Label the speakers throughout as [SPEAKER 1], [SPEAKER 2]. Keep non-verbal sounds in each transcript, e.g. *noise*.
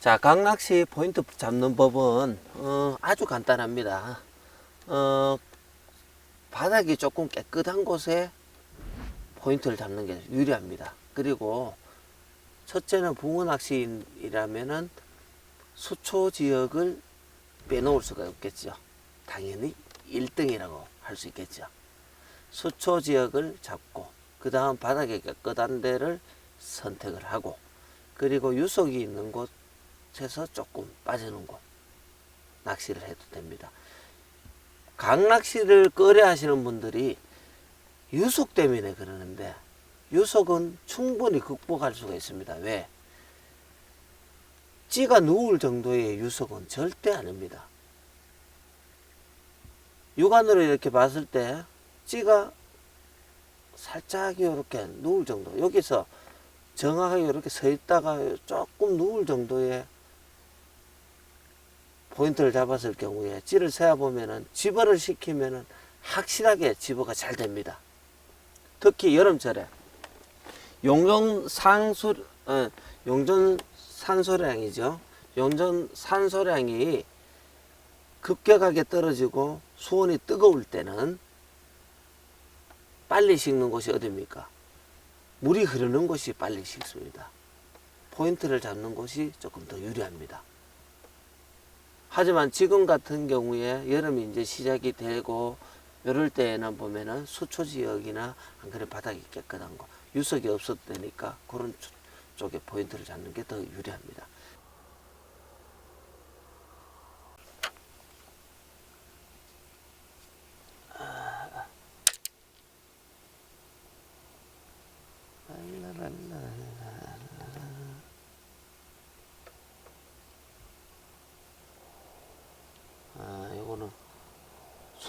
[SPEAKER 1] 자, 강낚시 포인트 잡는 법은 어, 아주 간단합니다. 어, 바닥이 조금 깨끗한 곳에 포인트를 잡는 게 유리합니다. 그리고 첫째는 붕어 낚시이라면은 수초 지역을 빼놓을 수가 없겠죠. 당연히 1등이라고 할 수 있겠죠. 수초 지역을 잡고 그 다음 바닥에 깨끗한 데를 선택을 하고 그리고 유속이 있는 곳 에서 조금 빠지는 곳 낚시를 해도 됩니다. 강낚시를 꺼려 하시는 분들이 유속 때문에 그러는데 유속은 충분히 극복할 수가 있습니다. 왜? 찌가 누울 정도의 유속은 절대 아닙니다. 육안으로 이렇게 봤을 때 찌가 살짝 이렇게 누울 정도 여기서 정확하게 이렇게 서 있다가 조금 누울 정도의 포인트를 잡았을 경우에 찌를 세어 보면은 집어를 시키면은 확실하게 집어가 잘 됩니다. 특히 여름철에 용전 산소 어, 용전 산소량이죠. 용전 산소량이 급격하게 떨어지고 수온이 뜨거울 때는 빨리 식는 곳이 어디입니까? 물이 흐르는 곳이 빨리 식습니다. 포인트를 잡는 곳이 조금 더 유리합니다. 하지만 지금 같은 경우에 여름이 이제 시작이 되고 이럴 때에는 보면은 수초 지역이나 안 그래 바닥이 깨끗한 거 유석이 없었다니까 그런 쪽- 쪽에 포인트를 잡는 게 더 유리합니다. 아, 요거는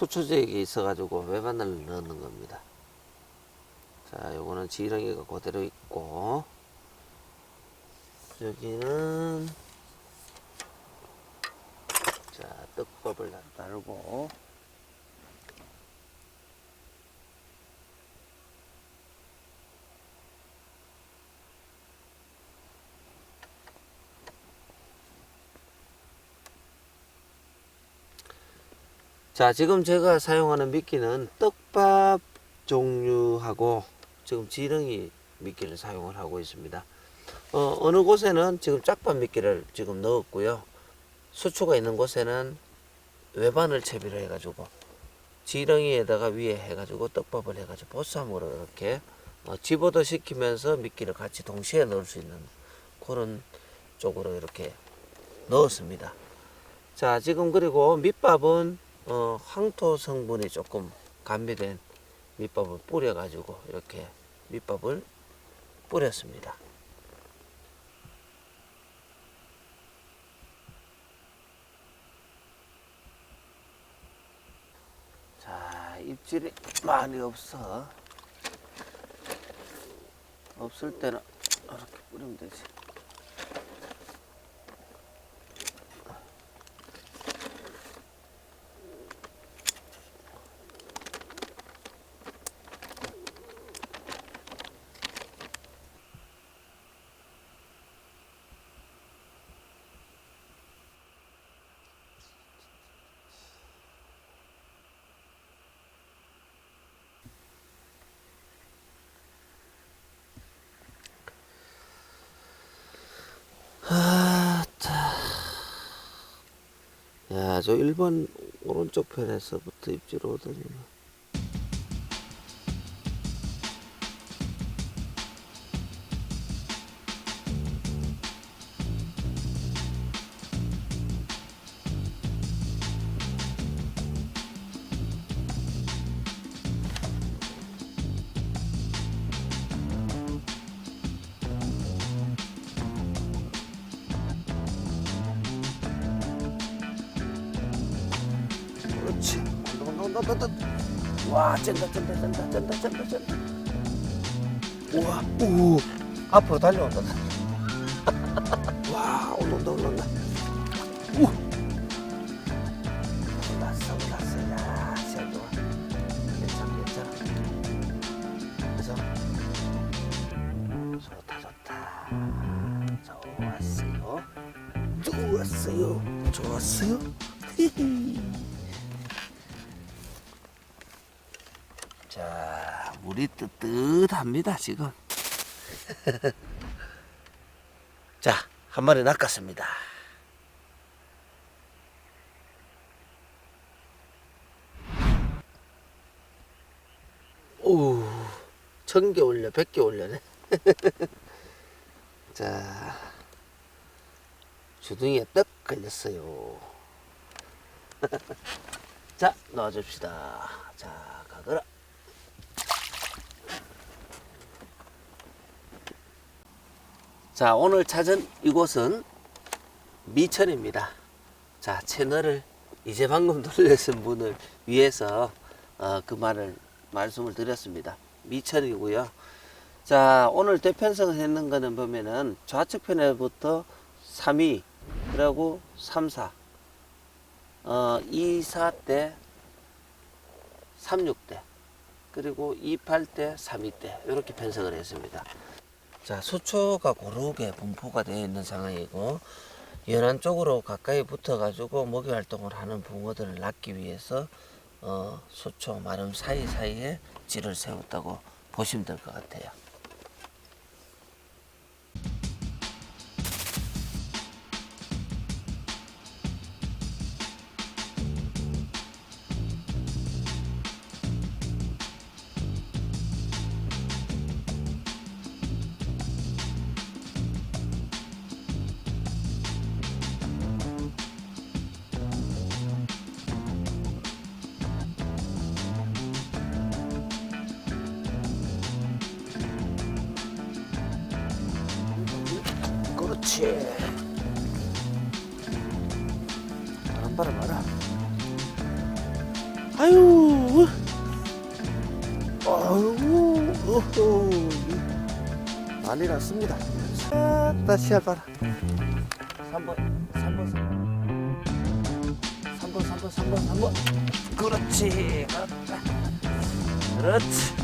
[SPEAKER 1] 수초제액이 있어가지고 외바늘을 넣는 겁니다. 자, 요거는 지렁이가 그대로 있고, 여기는, 자, 떡밥을 따르고, 자, 지금 제가 사용하는 미끼는 떡밥 종류하고 지금 지렁이 미끼를 사용을 하고 있습니다. 어, 어느 곳에는 지금 짝밥 미끼를 지금 넣었고요. 수초가 있는 곳에는 외반을 채비를 해가지고 지렁이에다가 위에 해가지고 떡밥을 해가지고 보쌈으로 이렇게 어, 집어도 시키면서 미끼를 같이 동시에 넣을 수 있는 그런 쪽으로 이렇게 넣었습니다. 자, 지금 그리고 밑밥은 어, 황토 성분이 조금 감미된 밑밥을 뿌려가지고 이렇게 밑밥을 뿌렸습니다. 자, 입질이 많이 없어. 없을 때는 이렇게 뿌리면 되지. 야, 저 1번 오른쪽 편에서부터 입질 오더니. 그 온다, 와, 쩐다, 쩐다, 쩐다, 쩐다, 쩐다, 쩐다. 우와, 우, 앞으로 달려온다. 자, 물이 뜨뜻합니다, 지금. *laughs* 자, 한 마리 낚았습니다. 오, 천개 올려, 백 개 올려네. *laughs* 자, 주둥이에 떡 걸렸어요. *laughs* 자, 넣어줍시다. 자, 가거라. 자, 오늘 찾은 이곳은 미천입니다. 자, 채널을 이제 방금 *laughs* 돌려신 분을 위해서 어, 그 말을 말씀을 드렸습니다. 미천이고요. 자, 오늘 대편성을 했는 거는 보면은 좌측 편에부터 3위, 그리고 3, 4, 어, 2, 4대, 3, 6대, 그리고 2, 8대, 3, 2대, 이렇게 편성을 했습니다. 자, 수초가 고르게 분포가 되어 있는 상황이고, 연안 쪽으로 가까이 붙어 가지고 먹이 활동을 하는 붕어들을 낳기 위해서 어, 수초, 마름 사이사이에 찌를 세웠다고 보시면 될 것 같아요. 그렇지. 바람 바람 봐라. 아유. 아유. 어허. 난리 났습니다. 다시 해봐라. 3번, 3번, 3번, 3번, 3번, 3번. 그렇지. 그렇다. 그렇지.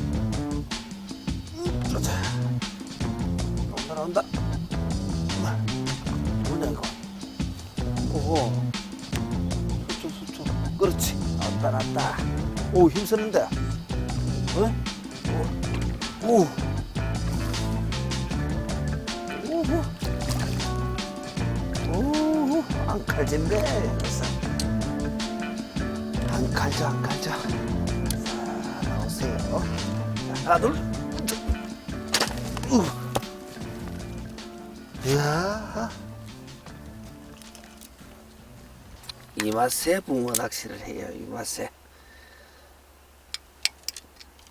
[SPEAKER 1] 그렇지. 나온다, 나온다. 오호 수초 수초 그렇지. 나왔다 나왔다. 오 힘쓰는데. 어? 오. 오. 오호. 오호. 안 칼진데 안 칼자 안 칼자 자 나오세요. 자, 하나 둘. 우. 이야 이 맛에 붕어 낚시를 해요 이 맛에.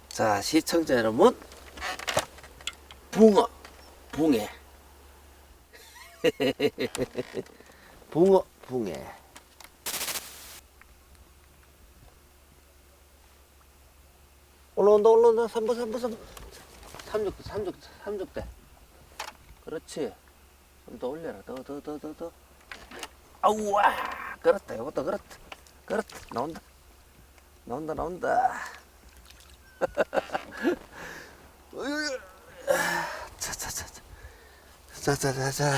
[SPEAKER 1] 자 시청자 여러분. 붕어. 붕해. *laughs* 붕어 붕해. 올라온다 올라온다. 3번 3번 3번 3족대 3족대 3족대. 그렇지. 좀 더 올려라. 더, 더, 더, 더, 더. 아우와! 그렇다. 이것도 그렇다. 그렇다. 나온다. 나온다, 나온다. *laughs* 으이. 자, 자, 자, 자. 자, 자, 자, 자.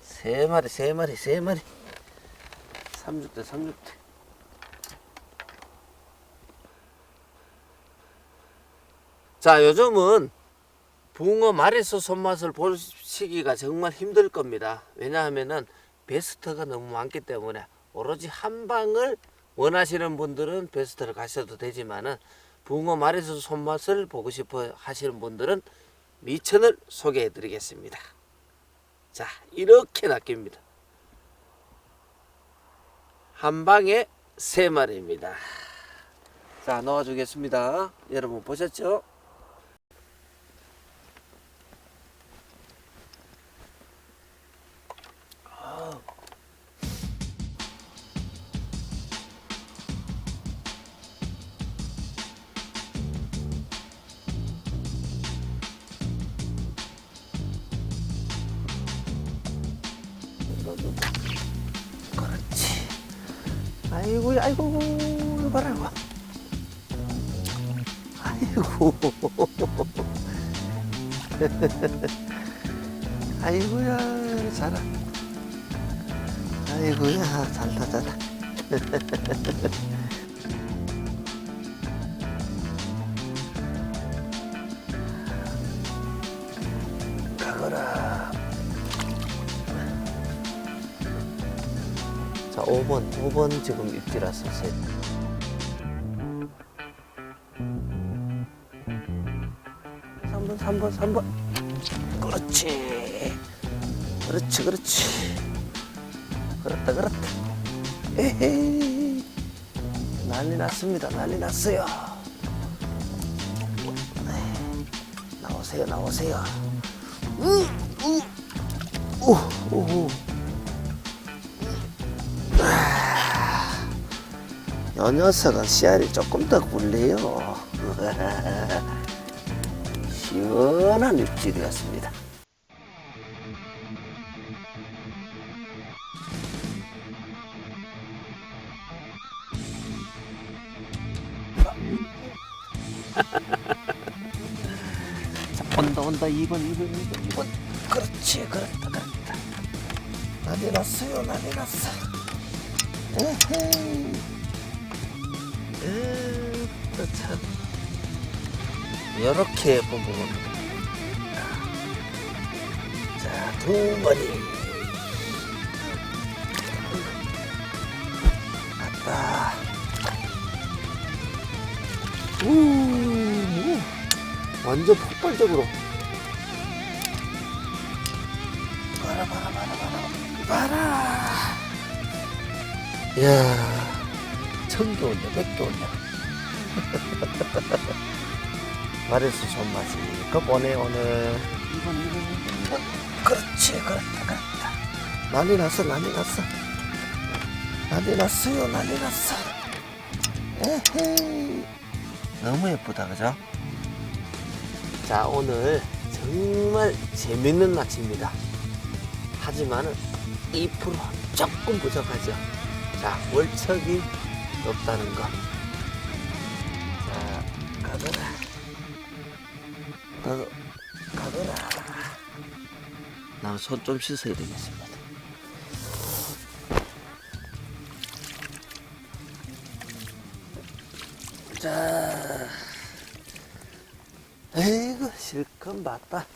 [SPEAKER 1] 세 마리, 세 마리, 세 마리. 삼육대, 삼육대. 자, 요즘은 붕어 말에서 손맛을 보시기가 정말 힘들 겁니다. 왜냐하면은 베스트가 너무 많기 때문에 오로지 한 방을 원하시는 분들은 베스트를 가셔도 되지만은 붕어 말에서 손맛을 보고 싶어 하시는 분들은 미천을 소개해 드리겠습니다. 자, 이렇게 낚입니다. 한 방에 세 마리입니다. 자, 넣어 주겠습니다. 여러분 보셨죠? 그렇지. 아이고, 아이고, 이거 봐라, 이거. 아이고. *laughs* 아이고야, 잘하. 아이고야 잘다 잘다 *laughs* 5번 5번 지금 셋 삼번삼번삼번. 그렇지. 그렇지 그렇지. 그렇다 그렇다. 에헤이. 난리 났습니다. 난리 났어요. 네. 나오세요 나오세요. 우 이 녀석은 씨알이 조금 더 굴래요. *laughs* 시원한 입질이었습니다. *laughs* 자, 온다 온다. 2번 2번 2번 2번. 그렇지 그렇다 그렇다. 난리 났어요 난리 났어. 에헤이 에참 이렇게 부분 자두 마리. 아빠. 우 완전 폭발적으로. 봐라 봐라 봐라 봐라 봐라. 이야 천개 온다 백개 온다 말해서 손맛이 그 보네 오늘. 이번 이번 이번 그렇지 그렇다 그렇다. 난리 났어 난리 났어. 난리 났어요 난리 났어. 에헤이. 너무 예쁘다 그죠? 자 오늘 정말 재밌는 낚시입니다. 하지만은 2% 조금 부족하죠. 자 월척이 높다는 거 자, 가거라. 너, 가거라. 나손 좀 씻어야 되겠습니다. 자, 에이구, 실컷 맞다.